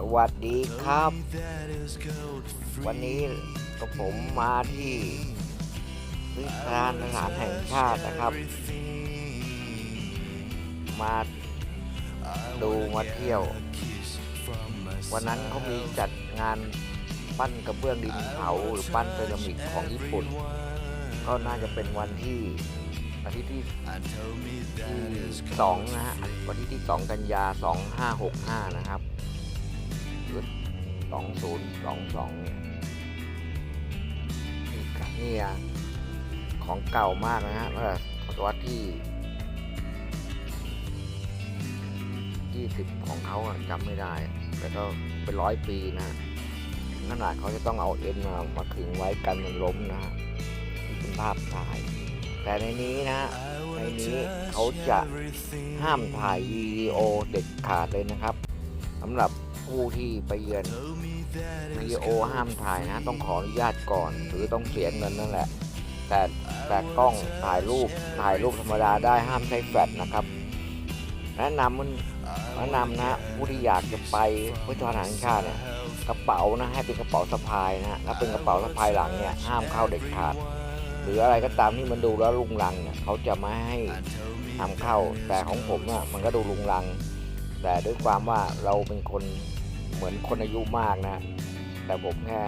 สวัสดีครับ วันนี้กับผมมาที่วิทยาสถานแห่งชาตินะครับ มาดูมาเที่ยว วันนั้นเขามีจัดงานปั้นกระเบื้องดินเผาหรือปั้นเซรามิกของญี่ปุ่น ก็น่าจะเป็นวันที่อาทิตย์ที่ที่สองนะฮะวันที่ที่สองกันยาสองห้าหกห้านะครับ หรือสองศูนย์สองสองเนี่ยนี่ครับนี่อะของเก่ามากนะฮะตั้งแต่ศตวรรษที่ยี่สิบของเขาจำไม่ได้ แต่ก็เป็นร้อยปีนะขนาดเขาจะต้องเอาเอ็นมามาขึงไว้กันมันล้มนะฮะนี่เป็นภาพถ่าย แต่ในนี้นะ ในนี้เขาจะห้ามถ่ายวีดีโอเด็ดขาดเลยนะครับสำหรับ ผู้ที่ไปเยือนวีโอห้ามถ่ายนะ ต้องขออนุญาตก่อน หรือต้องเสียเงินนั่นแหละ แต่แต่กล้องถ่ายรูปถ่ายรูปธรรมดาได้ห้ามใช้แฟลชนะครับ แนะนำมันแนะนำนะผู้ที่อยากจะไปพุทธาแห่งชาติเนี่ยกระเป๋านะให้เป็นกระเป๋าสะพายนะฮะแล้วเป็นกระเป๋าสะพายหลังเนี่ยห้ามเข้าเด็ดขาด หรืออะไรก็ตามที่มันดูแล้วลุงลังเนี่ยเขาจะไม่ให้ทำเข้าแต่ของผมเนี่ยมันก็ดูลุงลัง แต่ด้วยความว่าเราเป็นคน เหมือนคนอายุมากนะ แต่ผมแค่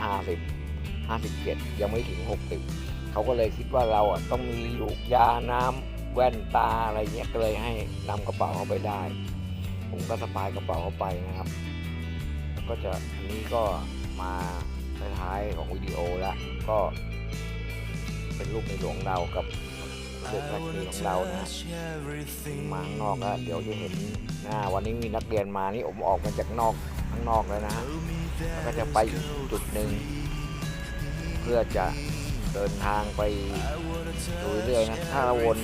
ห้าสิบห้าสิบเจ็ดยังไม่ถึงหกสิบเขาก็เลยคิดว่าเราอะต้องมีลูกยาน้ำแว่นตาอะไรเงี้ยก็เลยให้นำกระเป๋าเข้าไปได้ ผมก็สะพายกระเป๋าเข้าไปนะครับก็จะอันนี้ก็มาท้ายของวิดีโอแล้วก็เป็นรูปในหลวงเรากับ เด็กนักเรียนของเรานะมาข้างนอกแล้วเดี๋ยวจะเห็นหน้าวันนี้มีนักเรียนมานี่ผมออกมาจากนอกข้างนอกแล้วนะฮะแล้วก็จะไปอีกจุดหนึ่งเพื่อจะเดินทางไปดูเรื่อยๆนะถ้าเราวน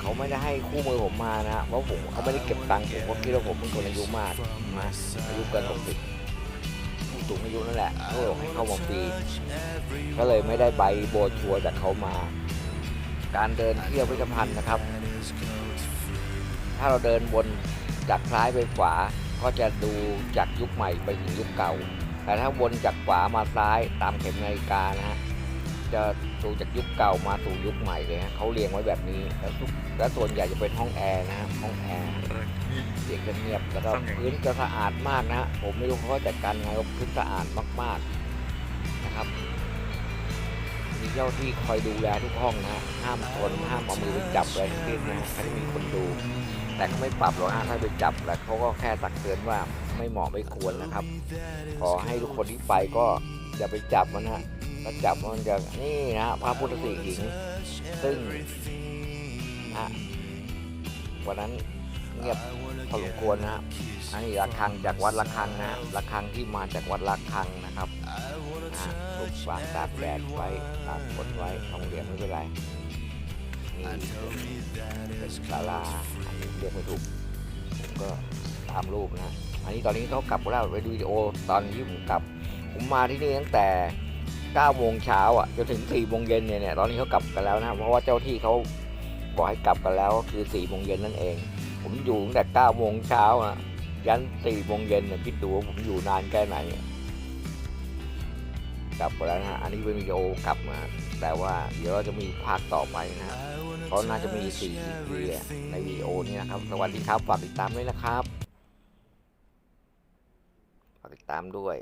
เขาไม่ได้ให้คู่มือผมมานะเพราะผมเขาไม่ได้เก็บตังค์ผมก็คิดว่าผมเป็นคนอายุมากนะอายุเกินหกสิบผู้สูงอายุนั่นแหละเขาบอกให้เข้ามาฟรีก็เลยไม่ได้ใบโบชัวจากเขามา การเดินเที่ยวพิพิธภัณฑ์นะครับ ถ้าเราเดินบนจากซ้ายไปขวาก็จะดูจากยุคใหม่ไปถึงยุคเก่า แต่ถ้าวนจากขวามาซ้ายตามเข็มนาฬิกานะฮะจะดูจากยุคเก่ามาสู่ยุคใหม่เลยฮะเขาเรียงไว้แบบนี้แล้วทุกและส่วนใหญ่จะเป็นห้องแอร์นะฮะห้องแอร์เสียงจะเงียบแล้วก็พื้นจะสะอาดมากนะฮะผมไม่รู้เขาจัดการไงว่าพื้นสะอาดมากๆนะครับ มีเจ้าที่คอยดูแลทุกห้องนะฮะห้ามชนห้ามเอามือไปจับอะไรทั้งสิ้นนะฮะเขาจะมีคนดู แต่เขาไม่ปรับหรอกฮะถ้าไปจับแต่เขาก็แค่ตักเตือนว่าไม่เหมาะไม่ควรนะครับ ขอให้ทุกคนที่ไปก็อย่าไปจับมันฮะถ้าจับมันจะนี่นะฮะพระพุทธสีหิงซึ่งนะวันนั้น เงียบพอสมควรนะฮะอันนี้ระฆังจากวัดระฆังนะระฆังที่มาจากวัดระฆังนะครับฮะถูกฝากตากแดดไว้ตากฝนไว้ทองเหลืองไม่เป็นไรนี่เป็นศาลาอันนี้เรียกไม่ถูกผมก็ตามรูปนะอันนี้ตอนนี้เขากลับแล้วไปดูวิดีโอตอนที่ผมกลับ ผมมาที่นี่ตั้งแต่9โมงเช้าอะจนถึง4โมงเย็นเนี่ยเนี่ยตอนนี้เขากลับกันแล้วนะเพราะว่าเจ้าที่เขาบอกให้กลับกันแล้วก็คือ4โมงเย็นนั่นเอง ผมอยู่ตั้งแต่9โมงเช้าอะยัน4โมงเย็นเนี่ยคิดดูว่าผมอยู่นานแค่ไหนกลับไปแล้วนะฮะอันนี้เป็นวิดีโอกลับมา แต่ว่าเดี๋ยวเราจะมีภาคต่อไปนะฮะเพราะน่าจะมี4 EP อะในวิดีโอนี้นะครับ สวัสดีครับ ฝากติดตามด้วยนะครับ ฝากติดตามด้วย